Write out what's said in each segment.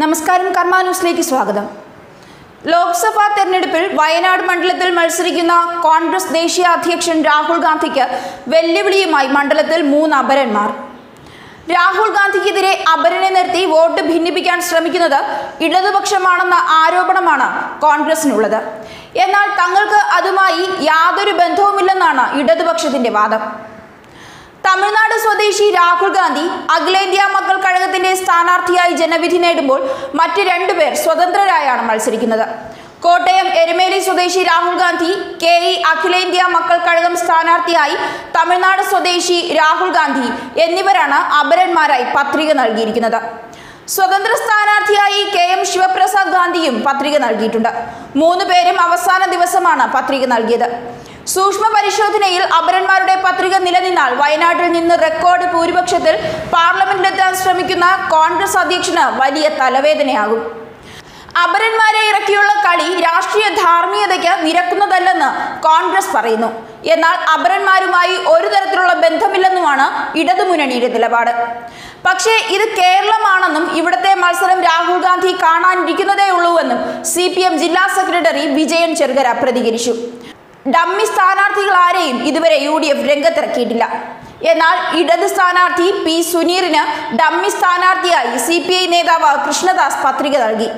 നമസ്കാരം കർമ്മ ന്യൂസിലേക്ക് സ്വാഗതം. ലോക്സഭാ തെരഞ്ഞെടുപ്പിൽ വയനാട് മണ്ഡലത്തിൽ മത്സരിക്കുന്ന കോൺഗ്രസ് ദേശീയ അധ്യക്ഷൻ രാഹുൽ ഗാന്ധിക്ക് വെല്ലുവിളിയുമായി മണ്ഡലത്തിൽ മൂന്ന് അപരന്മാർ. രാഹുൽ ഗാന്ധിക്കെതിരെ അപരനെ നിർത്തി വോട്ട് ഭിന്നിപ്പിക്കാൻ ശ്രമിക്കുന്നത് ഇടതുപക്ഷമാണെന്ന ആരോപണമാണ് കോൺഗ്രസിനുള്ളത്. എന്നാൽ തങ്ങൾക്ക് അതുമായി യാതൊരു ബന്ധവുമില്ലെന്നാണ് ഇടതുപക്ഷത്തിന്റെ വാദം. തമിഴ്നാട് സ്വദേശി രാഹുൽ ഗാന്ധി അഖിലേന്ത്യാ മക്കൾ കഴകത്തിന്റെ സ്ഥാനാർത്ഥിയായി ജനവിധി നേടുമ്പോൾ മറ്റ് രണ്ടുപേർ സ്വതന്ത്രരായാണ് മത്സരിക്കുന്നത്. കോട്ടയം എരുമേലി സ്വദേശി രാഹുൽ ഗാന്ധി കെ ഇ അഖിലേന്ത്യാ മക്കൾ കഴകം സ്ഥാനാർത്ഥിയായി തമിഴ്നാട് സ്വദേശി രാഹുൽ ഗാന്ധി എന്നിവരാണ് അപരന്മാരായി പത്രിക നൽകിയിരിക്കുന്നത്. സ്വതന്ത്ര സ്ഥാനാർത്ഥിയായി കെ എം ശിവപ്രസാദ് ഗാന്ധിയും പത്രിക നൽകിയിട്ടുണ്ട്. മൂന്ന് പേരും അവസാന ദിവസമാണ് പത്രിക നൽകിയത്. സൂക്ഷ്മ പരിശോധനയിൽ അപരന്മാരുടെ പത്രിക നിലനിന്നാൽ വയനാട്ടിൽ നിന്ന് റെക്കോർഡ് ഭൂരിപക്ഷത്തിൽ പാർലമെന്റിലെത്താൻ ശ്രമിക്കുന്ന കോൺഗ്രസ് അധ്യക്ഷന് വലിയ തലവേദനയാകും. അപരന്മാരെ ഇറക്കിയുള്ള കളി രാഷ്ട്രീയ ധാർമ്മികതയ്ക്ക് നിരക്കുന്നതല്ലെന്ന് കോൺഗ്രസ് പറയുന്നു. എന്നാൽ അപരന്മാരുമായി ഒരു തരത്തിലുള്ള ബന്ധമില്ലെന്നുമാണ് ഇടതുമുന്നണിയുടെ നിലപാട്. പക്ഷേ ഇത് കേരളമാണെന്നും ഇവിടുത്തെ മത്സരം രാഹുൽ ഗാന്ധി കാണാനിരിക്കുന്നതേ ഉള്ളൂവെന്നും സി ജില്ലാ സെക്രട്ടറി വിജയൻ ചെറുകര പ്രതികരിച്ചു. ഡമ്മി സ്ഥാനാർത്ഥികൾ ആരെയും ഇതുവരെ യു ഡി എഫ് രംഗത്തിറക്കിയിട്ടില്ല. എന്നാൽ ഇടത് സ്ഥാനാർത്ഥി പി സുനീറിന് ഡമ്മി സ്ഥാനാർത്ഥിയായി സി പി ഐ നേതാവ് കൃഷ്ണദാസ് പത്രിക നൽകി.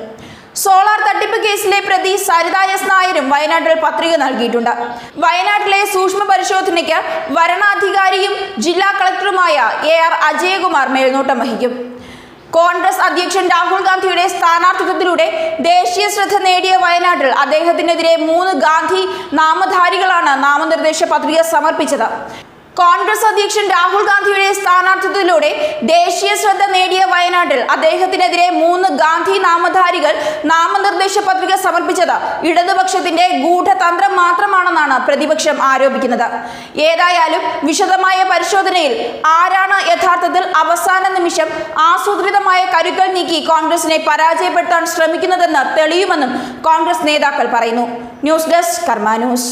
സോളാർ തട്ടിപ്പ് കേസിലെ പ്രതി സരിത എസ് നായരും വയനാട്ടിൽ പത്രിക നൽകിയിട്ടുണ്ട്. വയനാട്ടിലെ സൂക്ഷ്മ പരിശോധനയ്ക്ക് വരണാധികാരിയും ജില്ലാ കളക്ടറുമായ എ ആർ അജയകുമാർ മേൽനോട്ടം വഹിക്കും. കോൺഗ്രസ് അധ്യക്ഷൻ രാഹുൽ ഗാന്ധിയുടെ സ്ഥാനാർത്ഥിത്വത്തിലൂടെ ദേശീയ ശ്രദ്ധ നേടിയ വയനാട്ടിൽ അദ്ദേഹത്തിനെതിരെ മൂന്ന് ഗാന്ധി നാമധാരികളാണ് നാമനിർദ്ദേശ പത്രിക സമർപ്പിച്ചത്. കോൺഗ്രസ് അധ്യക്ഷൻ രാഹുൽ ഗാന്ധിയുടെ സ്ഥാനാർത്ഥിത്വത്തിലൂടെ ദേശീയ ശ്രദ്ധ നേടിയ വയനാട്ടിൽ അദ്ദേഹത്തിനെതിരെ മൂന്ന് ഗാന്ധി നാമധാരികൾ നാമനിർദ്ദേശ പത്രിക സമർപ്പിച്ചത് ഇടതുപക്ഷത്തിന്റെ ഗൂഢതന്ത്രം മാത്രമാണെന്നാണ് പ്രതിപക്ഷം ആരോപിക്കുന്നത്. ഏതായാലും വിശദമായ പരിശോധനയിൽ ആരാണ് യഥാർത്ഥത്തിൽ അവസാന നിമിഷം ആസൂത്രിതമായ കരുക്കൾ നീക്കി കോൺഗ്രസിനെ പരാജയപ്പെടുത്താൻ ശ്രമിക്കുന്നതെന്ന് തെളിയുമെന്നും കോൺഗ്രസ് നേതാക്കൾ പറയുന്നു. News desk കർമാനൂസ്